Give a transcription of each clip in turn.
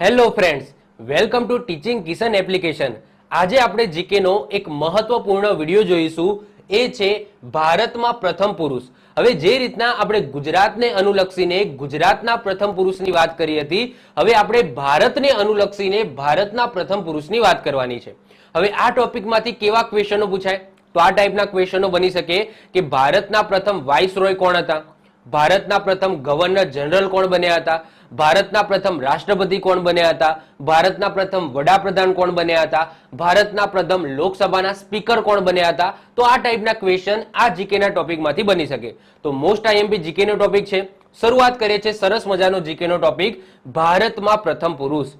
Hello friends, welcome to teaching Kishan application. આજે આપણે જીકેનો એક મહત્વપૂર્ણ વીડિયો જોઈશું. એ છે ભારતમાં પ્રથમ પુરુષ. હવે જે રીતના આપણે ગુજરાતને અનુલક્ષીને ગુજરાતના પ્રથમ પુરુષની વાત કરી હતી, હવે આપણે ભારતને અનુલક્ષીને ભારતના પ્રથમ પુરુષની વાત કરવાની છે. હવે આ ટોપિકમાંથી કેવા ક્વેશ્ચનો પૂછાય? તો આ ટાઈપના ક્વેશ્ચનો બની શકે કે ભારતના પ્રથમ વાઇસરોય કોણ હતા? ભારતના પ્રથમ ગવર્નર જનરલ કોણ બન્યા હતા? ભારતના પ્રથમ રાષ્ટ્રપતિ કોણ બન્યા હતા? ભારતના પ્રથમ વડાપ્રધાન કોણ બન્યા હતા? ભારતના પ્રથમ લોકસભાના સ્પીકર કોણ બન્યા હતા? તો આ ટાઈપના ક્વેશ્ચન આ જીકેના ટોપિકમાંથી બની શકે. તો મોસ્ટ આઈએમપી જીકેનો ટોપિક છે. શરૂઆત કરીએ છીએ સરસ મજાનો જીકેનો ટોપિક, ભારતમાં પ્રથમ પુરુષ.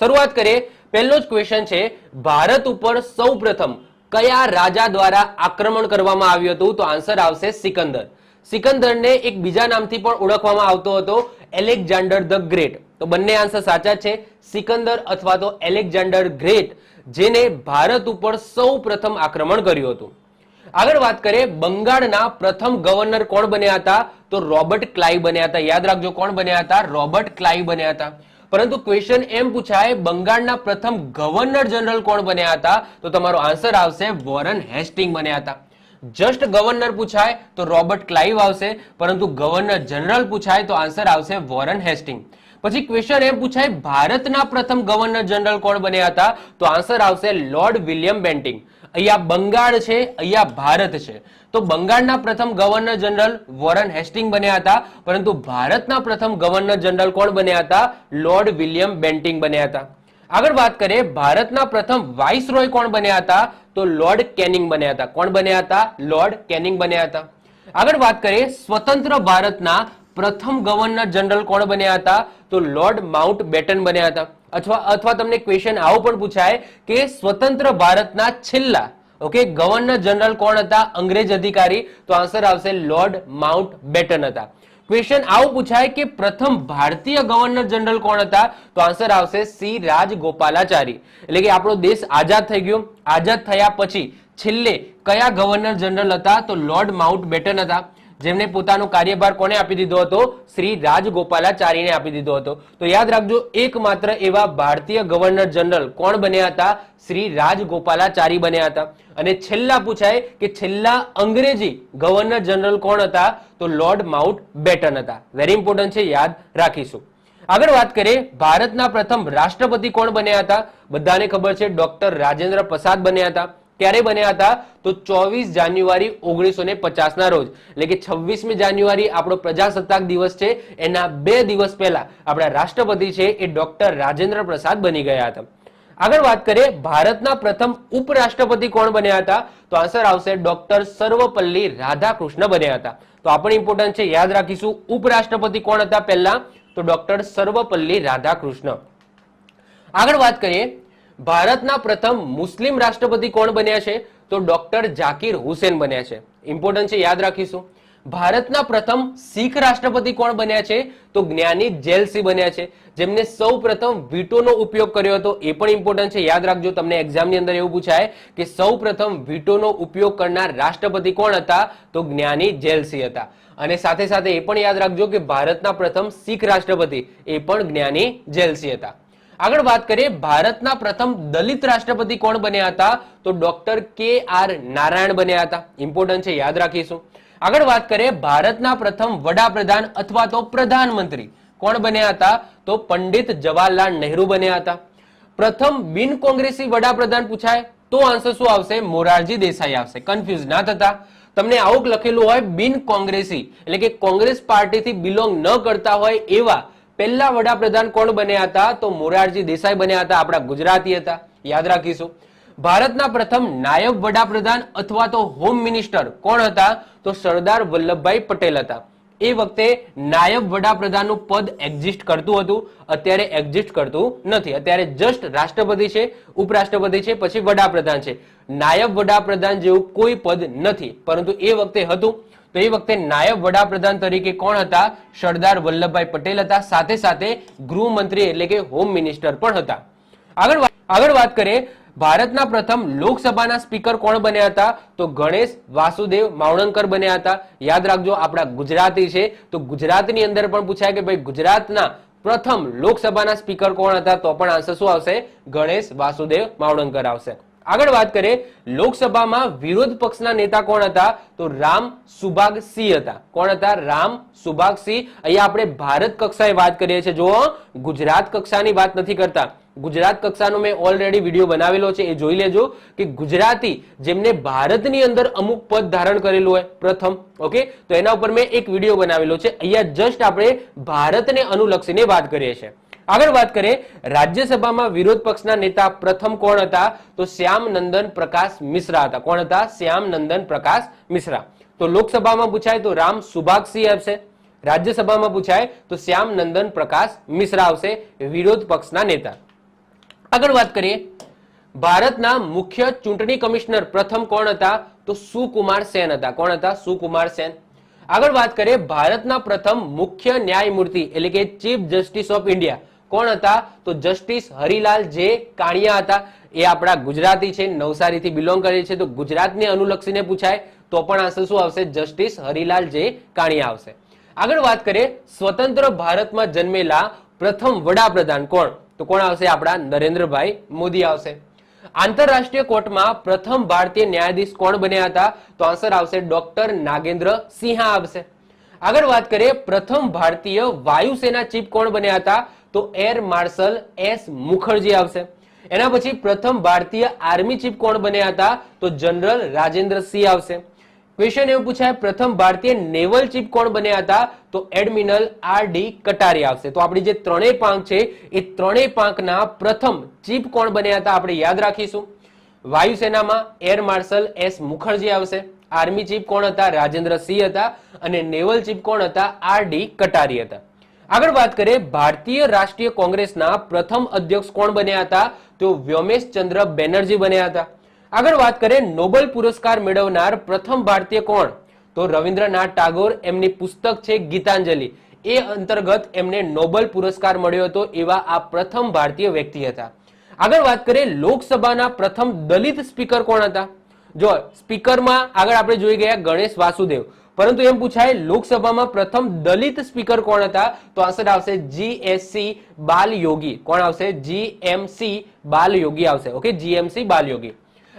શરૂઆત કરીએ. પહેલો જ ક્વેશ્ચન છે, ભારત ઉપર સૌ કયા રાજા દ્વારા આક્રમણ કરવામાં આવ્યું હતું? તો આન્સર આવશે સિકંદર. સિકંદરને એક બીજા નામથી પણ ઓળખવામાં આવતો હતો, એલેક્ઝાન્ડર ધ ગ્રેટ. તો બંને આન્સર સાચા છે. સિકંદર અથવા તો એલેક્ઝાન્ડર ગ્રેટ, જેને ભારત ઉપર સૌ પ્રથમ આક્રમણ કર્યું હતું. આગળ વાત કરીએ, બંગાળના પ્રથમ ગવર્નર કોણ બન્યા હતા? તો રોબર્ટ ક્લાઈ બન્યા હતા. યાદ રાખજો કોણ બન્યા હતા? રોબર્ટ ક્લાઈ બન્યા હતા. પરંતુ ક્વેશ્ચન એમ પૂછાય, બંગાળના પ્રથમ ગવર્નર જનરલ કોણ બન્યા હતા? તો તમારો આન્સર આવશે વોરન હેસ્ટિંગ બન્યા હતા. જસ્ટ ગવર્નર પૂછાય તો રોબર્ટ ક્લાઇવ આવશે, પરંતુ ગવર્નર જનરલ પૂછાય તો આન્સર આવશે વોરન હેસ્ટિંગ પછી ક્વેશ્ચન એમ પૂછાય, ભારતના પ્રથમ ગવર્નર જનરલ કોણ બન્યા હતા? તો આન્સર આવશે લોર્ડ વિલિયમ બેન્ટિંગ અહીંયા બંગાળ છે, અહીંયા ભારત છે. તો બંગાળના પ્રથમ ગવર્નર જનરલ વોરન હેસ્ટિંગ બન્યા હતા, પરંતુ ભારતના પ્રથમ ગવર્નર જનરલ કોણ બન્યા હતા? લોર્ડ વિલિયમ બેન્ટિંગ બન્યા હતા. આગળ વાત કરીએ, ભારતના પ્રથમ વાઇસરોય કોણ બન્યા હતા? તો લોર્ડ કેનિંગ બન્યા હતા. કોણ બન્યા હતા? લોર્ડ કેનિંગ બન્યા હતા. આગળ વાત કરીએ, સ્વતંત્ર ભારતના પ્રથમ ગવર્નર જનરલ કોણ બન્યા હતા? તો લોર્ડ માઉન્ટ બેટન બન્યા હતા. અથવા અથવા તમને ક્વેશ્ચન આવો પણ પૂછાય કે સ્વતંત્ર ભારતના છેલ્લા ઓકે ગવર્નર જનરલ કોણ હતા? અંગ્રેજ અધિકારી. તો આન્સર આવશે લોર્ડ માઉન્ટ બેટન હતા. ક્વેશ્ચન આવું પૂછાય કે પ્રથમ ભારતીય ગવર્નર જનરલ કોણ હતા? તો આન્સર આવશે સી રાજગોપાલાચારી. એટલે કે આપણો દેશ આઝાદ થઈ ગયો. આઝાદ થયા પછી છેલ્લે કયા ગવર્નર જનરલ હતા? તો લોર્ડ માઉન્ટ બેટન હતા. જેમને પોતાનો કાર્યભાર કોને આપી દીધો હતો? શ્રી રાજગોપાલાચારીને આપી દીધો હતો. તો યાદ રાખજો, એકમાત્ર એવા ભારતીય ગવર્નર જનરલ કોણ બન્યા હતા? શ્રી રાજગોપાલાચારી બન્યા હતા. અને છેલ્લા પૂછાય કે છેલ્લા અંગ્રેજી ગવર્નર જનરલ કોણ હતા? તો લોર્ડ માઉન્ટ બેટન હતા. વેરી ઇમ્પોર્ટન્ટ છે, યાદ રાખીશું. આગળ વાત કરીએ, ભારતના પ્રથમ રાષ્ટ્રપતિ કોણ બન્યા હતા? બધાને ખબર છે ડોક્ટર રાજેન્દ્ર પ્રસાદ બન્યા હતા. ક્યારે બન્યા હતા? તો ચોવીસ જાન્યુઆરી ઓગણીસો ને પચાસ ના રોજ. એટલે કે છવ્વીસમી જાન્યુઆરી આપણો પ્રજાસત્તાક દિવસ છે. એના બે દિવસ પહેલા આપણા રાષ્ટ્રપતિ છે એ ડોક્ટર રાજેન્દ્ર પ્રસાદ બની ગયા હતા. આગળ વાત કરીએ, ભારતના પ્રથમ ઉપરાષ્ટ્રપતિ કોણ બન્યા હતા? તો આન્સર આવશે ડોક્ટર સર્વપલ્લી રાધાકૃષ્ણ બન્યા હતા. તો આ પણ ઇમ્પોર્ટન્ટ છે. યાદ રાખીશું, ઉપરાષ્ટ્રપતિ કોણ હતા પહેલા? તો ડોક્ટર સર્વપલ્લી રાધાકૃષ્ણ. આગળ વાત કરીએ ભારતના પ્રથમ મુસ્લિમ રાષ્ટ્રપતિ કોણ બન્યા છે? તો ડોક્ટર જાકીર હુસેન બન્યા છે. ઇમ્પોર્ટન્ટ છે, યાદ રાખીશું. ભારતના પ્રથમ શીખ રાષ્ટ્રપતિ કોણ બન્યા છે? તો જ્ઞાની જેલસી બન્યા છે. જેમને સૌ પ્રથમ વીટોનો ઉપયોગ કર્યો હતો. એ પણ ઇમ્પોર્ટન્ટ છે. યાદ રાખજો, તમને એક્ઝામની અંદર એવું પૂછાય કે સૌ પ્રથમ વીટોનો ઉપયોગ કરનાર રાષ્ટ્રપતિ કોણ હતા? તો જ્ઞાની જેલસી હતા. અને સાથે સાથે એ પણ યાદ રાખજો કે ભારતના પ્રથમ શીખ રાષ્ટ્રપતિ એ પણ જ્ઞાની જેલસી હતા. આગળ વાત કરીએ, ભારતના પ્રથમ દલિત રાષ્ટ્રપતિ કોણ બન્યા હતા? તો ડોક્ટર કે આર નારાયણ બન્યા હતા. ઇમ્પોર્ટન્ટ છે, યાદ રાખીશું. આગળ વાત કરીએ, ભારતના પ્રથમ વડાપ્રધાન અથવા તો પ્રધાનમંત્રી કોણ બન્યા હતા? તો પંડિત જવાહરલાલ નહેરુ બન્યા હતા. પ્રથમ બિન કોંગ્રેસી વડાપ્રધાન પૂછાય, તો આન્સર શું આવશે? મોરારજી દેસાઈ આવશે. કન્ફ્યુઝ ના થતા. તમને આવું લખેલું હોય, બિન કોંગ્રેસી. એટલે કે કોંગ્રેસ પાર્ટીથી બિલોંગ ન કરતા હોય એવા પહેલા વડાપ્રધાન કોણ બન્યા હતા? તો મોરારજી દેસાઈ બન્યા હતા, આપણા ગુજરાતી હતા. યાદ રાખીશું. ભારતના પ્રથમ નાયબ વડાપ્રધાન અથવા તો હોમ મિનિસ્ટર કોણ હતા? તો સરદાર વલ્લભભાઈ પટેલ હતા. એ વખતે નાયબ વડાપ્રધાનનું પદ એક્ઝિસ્ટ કરતું હતું. અત્યારે એક્ઝિસ્ટ કરતું નથી. અત્યારે જસ્ટ રાષ્ટ્રપતિ છે, ઉપરાષ્ટ્રપતિ છે, પછી વડાપ્રધાન છે. નાયબ વડાપ્રધાન જેવું કોઈ પદ નથી. પરંતુ એ વખતે હતું તો એ વખતે નાયબ વડાપ્રધાન તરીકે કોણ હતા? સરદાર વલ્લભભાઈ પટેલ હતા. સાથે સાથે ગૃહમંત્રી એટલે કે હોમ મિનિસ્ટર પણ હતા. આગળ આગળ વાત કરીએ, ભારતના પ્રથમ લોકસભાના સ્પીકર કોણ બન્યા હતા? તો ગણેશ વાસુદેવ માવણંકર બન્યા હતા. યાદ રાખજો, આપણા ગુજરાતી છે. તો ગુજરાતની અંદર પણ પૂછાય કે ભાઈ ગુજરાતના પ્રથમ લોકસભાના સ્પીકર કોણ હતા? તો પણ આન્સર શું આવશે? ગણેશ વાસુદેવ માવણંકર આવશે. આગળ વાત કરીએ, લોકસભામાં વિરોધ પક્ષના નેતા કોણ હતા? તો રામ સુભાગ સિંહ હતા. કોણ હતા? રામ સુભાગ સિંહ. અહીંયા આપણે ભારત કક્ષાએ વાત કરીએ છીએ. જો ગુજરાત કક્ષાની વાત નથી કરતા. ગુજરાત કક્ષાનો મેં ઓલરેડી વીડિયો બનાવેલો છે. એ જોઈ લેજો કે ગુજરાતી જેમને ભારતની અંદર અમુક પદ ધારણ કરેલું હોય, પ્રથમ ઓકે તો એના ઉપર મેં એક વીડિયો બનાવેલો છે. અહીંયા જસ્ટ આપણે ભારતને અનુલક્ષીને વાત કરીએ છીએ. આગળ વાત કરીએ, રાજ્યસભામાં વિરોધ પક્ષના નેતા પ્રથમ કોણ હતા? તો શ્યામ નંદન પ્રકાશ મિશ્રા હતા. કોણ હતા? શ્યામ નંદન પ્રકાશ મિશ્રા. તો લોકસભામાં પૂછાય તો રામ સુભાગસિંહ આવશે. રાજ્યસભામાં પૂછાય તો શ્યામ નંદન પ્રકાશ મિશ્રા આવશે, વિરોધ પક્ષના નેતા. આગળ વાત કરીએ, ભારતના મુખ્ય ચૂંટણી કમિશનર પ્રથમ કોણ હતા? તો સુકુમાર સેન હતા. કોણ હતા? સુકુમાર સેન. આગળ વાત કરીએ, ભારતના પ્રથમ મુખ્ય ન્યાયમૂર્તિ એટલે કે ચીફ જસ્ટિસ ઓફ ઇન્ડિયા. કોણ હતા? તો જસ્ટિસ હરિલાલ જે કાણિયા હતા. એ આપણા ગુજરાતી છે, નવસારીથી બિલોંગ કરે છે. તો ગુજરાતને અનુલક્ષીને પૂછાય, તો પણ આન્સર શું આવશે? જસ્ટિસ હરિલાલ જે કાણિયા આવશે. આગળ વાત કરીએ, સ્વતંત્ર ભારતમાં જન્મેલા પ્રથમ વડાપ્રધાન કોણ? તો કોણ આવશે? આપણા નરેન્દ્રભાઈ મોદી આવશે. આંતરરાષ્ટ્રીય કોર્ટમાં પ્રથમ ભારતીય ન્યાયાધીશ કોણ બન્યા હતા? તો આન્સર આવશે ડોક્ટર નાગેન્દ્ર સિંહા આવશે. આગળ વાત કરીએ, પ્રથમ ભારતીય વાયુસેના ચીફ કોણ બન્યા હતા? તો એર માર્શલ એસ મુખર્જી આવશે. એના પછી પ્રથમ ભારતીય આર્મી ચીફ કોણ બન્યા હતા? તો જનરલ રાજેન્દ્ર સિંહ આવશે. ક્વેશ્ચન એવું પૂછાય, પ્રથમ ભારતીય નેવલ ચીફ કોણ બન્યા હતા? તો એડમિરલ આર ડી કટારી આવશે. તો આપણી જે ત્રણેય પાંખ છે, એ ત્રણેય પાંખના પ્રથમ ચીફ કોણ બન્યા હતા આપણે યાદ રાખીશું. વાયુસેનામાં એર માર્શલ એસ મુખર્જી આવશે. આર્મી ચીફ કોણ હતા? રાજેન્દ્ર સિંહ હતા. અને નેવલ ચીફ કોણ હતા? આર ડી કટારી હતા. આગળ વાત કરીએ, ભારતીય રાષ્ટ્રીય કોંગ્રેસના પ્રથમ અધ્યક્ષ કોણ બન્યા હતા? તો વ્યોમેશ ચંદ્ર બેનર્જી બન્યા હતા. આગળ વાત કરીએ, નોબેલ પુરસ્કાર મેળવનાર પ્રથમ ભારતીય કોણ? તો રવિન્દ્રનાથ ટાગોર, એમની પુસ્તક છે ગીતાંજલિ. એ અંતર્ગત એમને નોબેલ પુરસ્કાર મળ્યો હતો એવા આ પ્રથમ ભારતીય વ્યક્તિ હતા. આગળ વાત કરીએ, લોકસભાના પ્રથમ દલિત સ્પીકર કોણ હતા? જો સ્પીકરમાં આગળ આપણે જોઈ ગયા ગણેશ વાસુદેવ. પરંતુ એમ પૂછાય, લોકસભામાં પ્રથમ દલિત સ્પીકર કોણ હતા? તો આન્સર આવશે જીએસસી બાલ યોગી કોણ આવશે? જીએમસી બાલ યોગી આવશે. ઓકે જીએમસી બાલ યોગી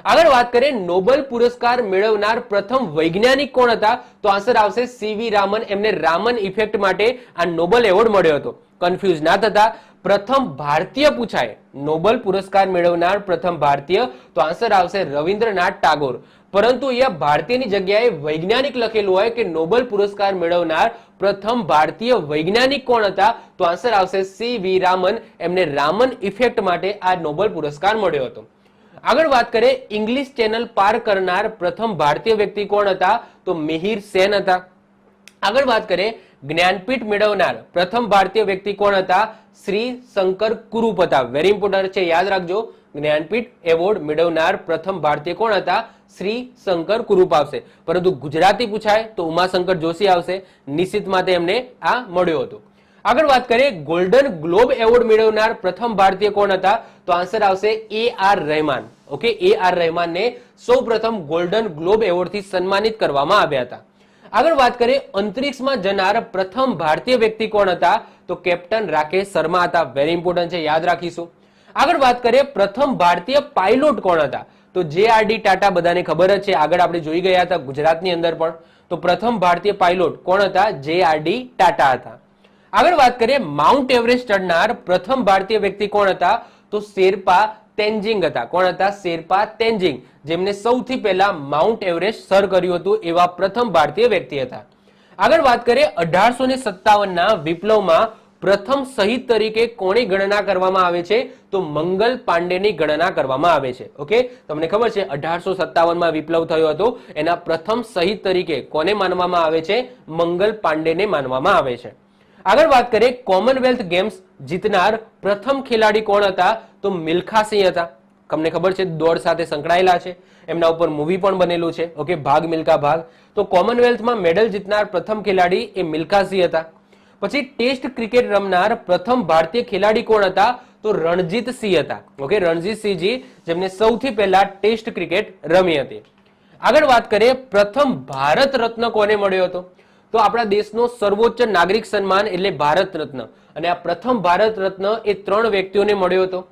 આગળ વાત કરીએ, નોબેલ પુરસ્કાર મેળવનાર પ્રથમ વૈજ્ઞાનિક કોણ હતા? તો આન્સર આવશે સીવી રામન. એમને રામન ઇફેક્ટ માટે આ નોબેલ એવોર્ડ મળ્યો હતો. કન્ફ્યુઝ ના થતા. પ્રથમ ભારતીય પૂછાય, નોબેલ પુરસ્કાર મેળવનાર પ્રથમ ભારતીય. તો આન્સર આવશે રવિન્દ્રનાથ ટાગોર. પરંતુ અહીંયા ભારતીયની જગ્યાએ વૈજ્ઞાનિક લખેલું હોય કે નોબેલ પુરસ્કાર મેળવનાર પ્રથમ ભારતીય વૈજ્ઞાનિક કોણ હતા? તો આન્સર આવશે સી વી રામન. એમને રામન ઇફેક્ટ માટે આ નોબેલ પુરસ્કાર મળ્યો હતો. આગળ વાત કરીએ ઇંગ્લિશ ચેનલ પાર કરનાર પ્રથમ ભારતીય વ્યક્તિ કોણ હતા? તો મિહિર સેન હતા. આગળ વાત કરીએ, જ્ઞાનપીઠ મેળવનાર પ્રથમ ભારતીય વ્યક્તિ કોણ હતા? શ્રી શંકર કુરુપ હતા વેરી ઇમ્પોર્ટન્ટ છે, યાદ રાખજો. જ્ઞાનપીઠ એવોર્ડ મેળવનાર પ્રથમ ભારતીય કોણ હતા? શ્રી શંકર કુરુપ આવશે. પરંતુ ગુજરાતી પૂછાય તો ઉમાશંકર જોશી આવશે. નિશ્ચિત માટે એમને આ મળ્યો હતો. આગળ વાત કરીએ, ગોલ્ડન ગ્લોબ એવોર્ડ મેળવનાર પ્રથમ ભારતીય કોણ હતા? તો આન્સર આવશે A R Rahman. Okay, A R રહેમાનને સૌ પ્રથમ ગોલ્ડન ગ્લોબ એવોર્ડથી સન્માનિત કરવામાં આવ્યા હતા. આગળ વાત કરીએ, અંતરિક્ષમાં જનાર પ્રથમ ભારતીય વ્યક્તિ કોણ હતા? તો કેપ્ટન રાકેશ શર્મા હતા. વેરી ઇમ્પોર્ટન્ટ છે, યાદ રાખીશું. આગળ વાત કરીએ, પ્રથમ ભારતીય પાયલોટ કોણ હતા? તો જે આર ડી ટાટા બધાને ખબર જ છે, આગળ આપણે જોઈ ગયા હતા ગુજરાતની અંદર પણ. તો પ્રથમ ભારતીય પાયલોટ કોણ હતા? જે આર ડી ટાટા હતા. આગળ વાત કરીએ માઉન્ટ એવરેસ્ટ ચડનાર પ્રથમ ભારતીય વ્યક્તિ કોણ હતા? તો શેરપા તેન્જિંગ હતા. કોણ હતા? શેરપા તેન્જિંગ, જેમને સૌથી પહેલા માઉન્ટ એવરેસ્ટ સર કર્યું હતું એવા પ્રથમ ભારતીય વ્યક્તિ હતા. આગળ વાત કરીએ, અઢારસો ને સત્તાવનના વિપ્લવમાં પ્રથમ શહીદ તરીકે કોની ગણના કરવામાં આવે છે? તો મંગલ પાંડેની ગણના કરવામાં આવે છે. ઓકે? તમને ખબર છે, અઢારસો સત્તાવનમાં વિપ્લવ થયો હતો. એના પ્રથમ શહીદ તરીકે કોને માનવામાં આવે છે? મંગલ પાંડેને માનવામાં આવે છે. આગળ વાત કરીએ, કોમનવેલ્થ ગેમ્સ જીતનાર પ્રથમ ખેલાડી કોણ હતા? તો મિલ્ખા સિંહ હતા. તમને ખબર છે, દોડ સાથે સંકળાયેલા છે. એમના ઉપર મૂવી પણ બનેલું છે. ઓકે? ભાગ મિલ્કા ભાગ. તો કોમનવેલ્થમાં મેડલ જીતનાર પ્રથમ ખેલાડી એ મિલ્ખા સિંહ હતા. પછી ટેસ્ટ ક્રિકેટ રમનાર પ્રથમ ભારતીય ખેલાડી કોણ હતા? તો રણજીત સિંહ હતા. ઓકે રણજીત સિંહજી જેમને સૌથી પહેલા ટેસ્ટ ક્રિકેટ રમી હતી. આગળ વાત કરીએ, પ્રથમ ભારત રત્ન કોને મળ્યો હતો? તો આપણા દેશનો સર્વોચ્ચ નાગરિક સન્માન એટલે ભારત રત્ન. અને આ પ્રથમ ભારત રત્ન એ ત્રણ વ્યક્તિઓને મળ્યો હતો.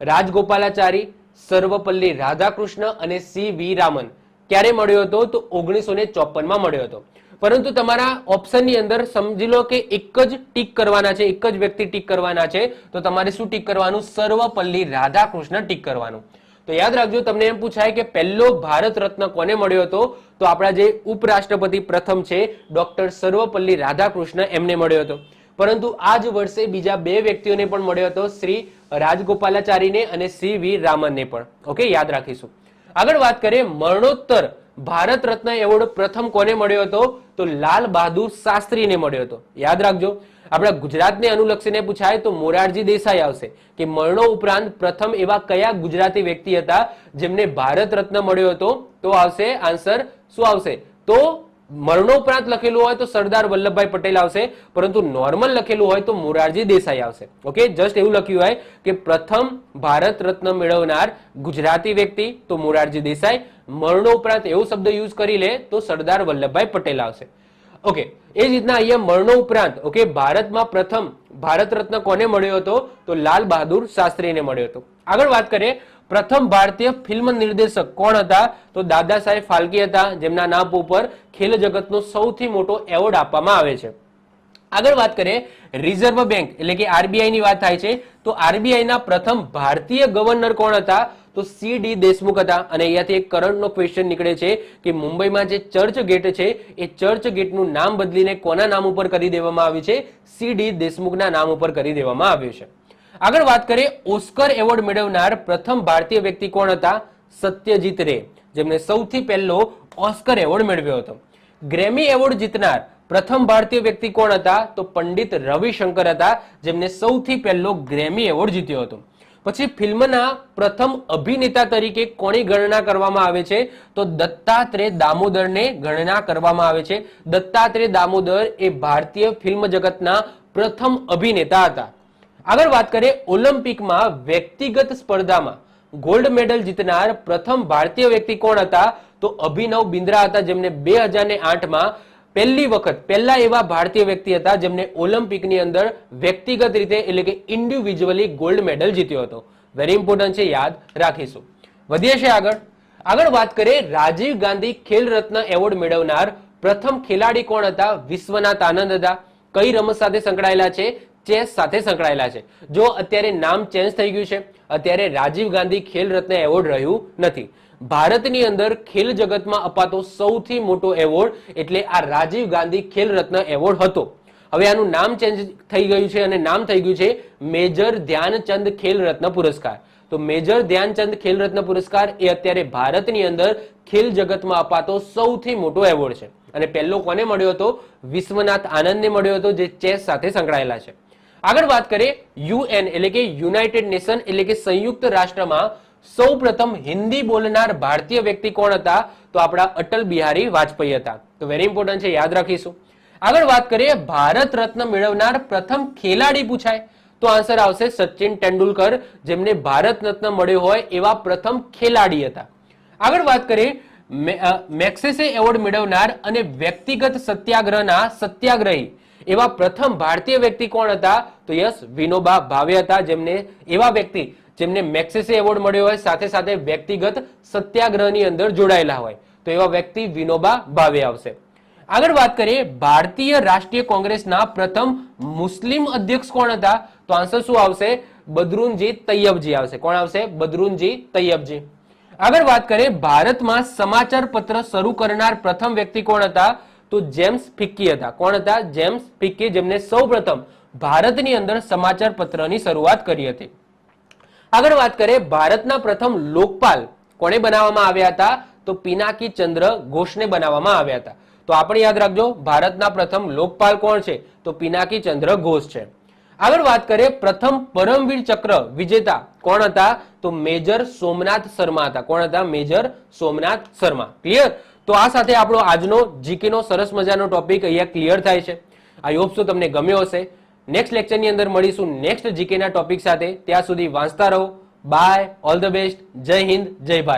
રાજગોપાલાચારી, સર્વપલ્લી રાધાકૃષ્ણ અને સી વી રામન. ક્યારે મળ્યો હતો? તો ઓગણીસો ને ચોપનમાં મળ્યો હતો. પરંતુ તમારા ઓપ્શનની અંદર સમજી લો કે એક જ ટીક કરવાના છે, એક જ વ્યક્તિ ટીક કરવાના છે, તો તમારે શું ટીક કરવાનું? સર્વપલ્લી રાધાકૃષ્ણ ટીક કરવાનું. તો યાદ રાખજો, તમને એમ પૂછાય કે પહેલો ભારત રત્ન કોને મળ્યો હતો? તો આપણા જે ઉપરાષ્ટ્રપતિ પ્રથમ છે, ડોક્ટર સર્વપલ્લી રાધાકૃષ્ણ એમને મળ્યો હતો. પરંતુ આ જ વર્ષે બીજા બે વ્યક્તિઓને પણ મળ્યો હતો, શ્રી રાજગોપાલાચારીને અને શ્રી વી રામનને પણ. ઓકે, યાદ રાખીશું. આગળ વાત કરીએ, મરણોત્તર. ભારત રત્ન એવોર્ડ પ્રથમ કોને મળ્યો હતો? તો લાલ બહાદુર શાસ્ત્રીને મળ્યો હતો. યાદ રાખજો, આપણા ગુજરાતને અનુલક્ષીને પૂછાય તો મોરારજી દેસાઈ આવશે કે મરણો ઉપરાંત પ્રથમ એવા કયા ગુજરાતી વ્યક્તિ હતા જેમને ભારત રત્ન મળ્યો હતો? તો આવશે આન્સર શું આવશે? તો મરણોપરાંત લખેલું હોય તો સરદાર વલ્લભભાઈ પટેલ આવશે, પરંતુ નોર્મલ લખેલું હોય તો મોરારજી દેસાઈ આવશે. ઓકે જસ્ટ એવું લખ્યું હોય કે પ્રથમ ભારત રત્ન મેળવનાર ગુજરાતી વ્યક્તિ તો મોરારજી દેસાઈ. મરણોપરાંત એવો શબ્દ યુઝ કરી લે તો સરદાર વલ્લભભાઈ પટેલ આવશે. ઓકે એ જ રીતના અહીંયા મરણો ઉપરાંત ઓકે ભારતમાં પ્રથમ ભારત રત્ન કોને મળ્યો હતો? તો લાલ બહાદુર શાસ્ત્રીને મળ્યો હતો. આગળ વાત કરીએ પ્રથમ ભારતીય ફિલ્મ નિર્દેશક કોણ હતા? તો દાદા સાહેબ ફાલ્કે હતા, જેમના નામ ઉપર ખેલ જગતનો સૌથી મોટો એવોર્ડ આપવામાં આવે છે. આગળ વાત કરીએ, રિઝર્વ બેંક એટલે કે આરબીઆઈ ની વાત થાય છે. તો આરબીઆઈ ના પ્રથમ ભારતીય ગવર્નર કોણ હતા? તો સી ડી દેશમુખ હતા. અને અહીંયાથી એક કરંટનો ક્વેશ્ચન નીકળે છે કે મુંબઈમાં જે ચર્ચ ગેટ છે, એ ચર્ચ ગેટનું નામ બદલીને કોના નામ ઉપર કરી દેવામાં આવ્યું છે? સી ડી દેશમુખના નામ ઉપર કરી દેવામાં આવ્યું છે. આગળ વાત કરીએ, ઓસ્કર એવોર્ડ મેળવનાર પ્રથમ ભારતીય વ્યક્તિ કોણ હતા? સત્યજીત રે જેમને સૌથી પહેલો ઓસ્કર એવોર્ડ મેળવ્યો હતો. ગ્રેમી એવોર્ડ જીતનાર પ્રથમ ભારતીય વ્યક્તિ કોણ હતા? તો પંડિત રવિશંકર હતા, જેમને સૌથી પહેલો ગ્રેમી એવોર્ડ જીત્યો હતો. પછી ફિલ્મના પ્રથમ અભિનેતા તરીકે કોની ગણના કરવામાં આવે છે? તો દત્તાત્રેય દામોદરને ગણના કરવામાં આવે છે. દત્તાત્રેય દામોદર એ ભારતીય ફિલ્મ જગતના પ્રથમ અભિનેતા હતા. આગળ વાત કરીએ ઓલિમ્પિકમાં વ્યક્તિગત સ્પર્ધામાં. ગોલ્ડ મેડલ જીતનાર પ્રથમ ભારતીય વ્યક્તિ કોણ હતા? તો અભિનવ બિંદ્રા હતા, જેમને બે હજાર આઠમાં પહેલી વખત, પહેલા એવા ભારતીય વ્યક્તિ હતા જેમને ઓલિમ્પિકની અંદર વ્યક્તિગત રીતે એટલે કે ઇન્ડિવિજ્યુઅલી ગોલ્ડ મેડલ જીત્યો હતો. વેરી ઇમ્પોર્ટન્ટ છે, યાદ રાખીશું. વધીએ છે આગળ. આગળ વાત કરીએ રાજીવ ગાંધી ખેલ રત્ન એવોર્ડ મેળવનાર પ્રથમ ખેલાડી કોણ હતા? વિશ્વનાથ આનંદ હતા. કઈ રમત સાથે સંકળાયેલા છે? ચેસ સાથે સંકળાયેલા છે. જો અત્યારે નામ ચેન્જ થઈ ગયું છે, અત્યારે રાજીવ ગાંધી ખેલ રત્ન એવોર્ડ રહ્યું નથી. ભારતની અંદર ખેલ જગતમાં અપાતો સૌથી મોટો એવોર્ડ એટલે આ રાજીવ ગાંધી ખેલ રત્ન એવોર્ડ હતો. હવે આનું નામ ચેન્જ થઈ ગયું છે અને નામ થઈ ગયું છે મેજર ધ્યાનચંદ ખેલ રત્ન પુરસ્કાર. તો મેજર ધ્યાનચંદ ખેલ રત્ન પુરસ્કાર એ અત્યારે ભારતની અંદર ખેલ જગતમાં અપાતો સૌથી મોટો એવોર્ડ છે. અને પહેલો કોને મળ્યો હતો? વિશ્વનાથ આનંદને મળ્યો હતો, જે ચેસ સાથે સંકળાયેલા છે. આગળ વાત કરીએ યુએન એટલે કે યુનાઇટેડ નેશન એટલે કે સંયુક્ત રાષ્ટ્રમાં સૌ હિન્દી બોલનાર ભારતીય વ્યક્તિ કોણ હતા? તો આપણા અટલ બિહારી વાજપેયી હતા. તો વેરી ઇમ્પોર્ટન્ટ છે, યાદ રાખીશું. આગળ વાત કરીએ ભારત રત્ન મેળવનાર પ્રથમ ખેલાડી પૂછાય. તો આન્સર આવશે સચિન તેંડુલકર, જેમને ભારત રત્ન મળ્યો હોય એવા પ્રથમ ખેલાડી હતા. આગળ વાત કરીએ મેક્સેસે એવોર્ડ મેળવનાર અને વ્યક્તિગત સત્યાગ્રહના સત્યાગ્રહી એવા પ્રથમ ભારતીય વ્યક્તિ કોણ હતા? તો યસ, વિનોબા ભાવે હતા, જેમને એવા વ્યક્તિ જેમને મેક્સેસે એવોર્ડ મળ્યો હોય, સાથે સાથે વ્યક્તિગત સત્યાગ્રહની અંદર જોડાયેલા હોય. તો એવા વ્યક્તિ વિનોબા ભાવે આવશે. આગળ વાત કરીએ, ભારતીય રાષ્ટ્રીય કોંગ્રેસના પ્રથમ મુસ્લિમ અધ્યક્ષ કોણ હતા? તો આન્સર શું આવશે? બદરુનજી તૈયબજી આવશે. કોણ આવશે? બદરુનજી તૈયબજી. આગળ વાત કરીએ, ભારતમાં સમાચાર પત્ર શરૂ કરનાર પ્રથમ વ્યક્તિ કોણ હતા? તો જેમ્સ ફિક્કી હતા. કોણ હતા? જેમ્સ ફિક્કી જેમને સૌપ્રથમ ભારતની અંદર સમાચાર પત્રની શરૂઆત કરી હતી. આગળ વાત કરીએ, ભારતના પ્રથમ લોકપાલ કોને બનાવવામાં આવ્યા હતા? તો પિનાકી ચંદ્ર ઘોષને બનાવવામાં આવ્યા હતા. તો આપણે યાદ રાખજો, ભારતના પ્રથમ લોકપાલ કોણ છે? તો પિનાકી ચંદ્ર ઘોષ છે. આગળ વાત કરીએ, પ્રથમ પરમવીર ચક્ર વિજેતા કોણ હતા? તો મેજર સોમનાથ શર્મા હતા. કોણ હતા? મેજર સોમનાથ શર્મા. ક્લિયર તો આ સાથે આપણો આજનો જીકેનો સરસ મજાનો ટોપિક અહીંયા ક્લિયર થાય છે. આઈ હોપ સો તમને ગમ્યો હશે. નેક્સ્ટ લેક્ચરની અંદર મળીશું નેક્સ્ટ જીકેના ટોપિક સાથે. ત્યાં સુધી વાંચતા રહો. બાય ઓલ ધ બેસ્ટ જય હિન્દ. જય ભારત.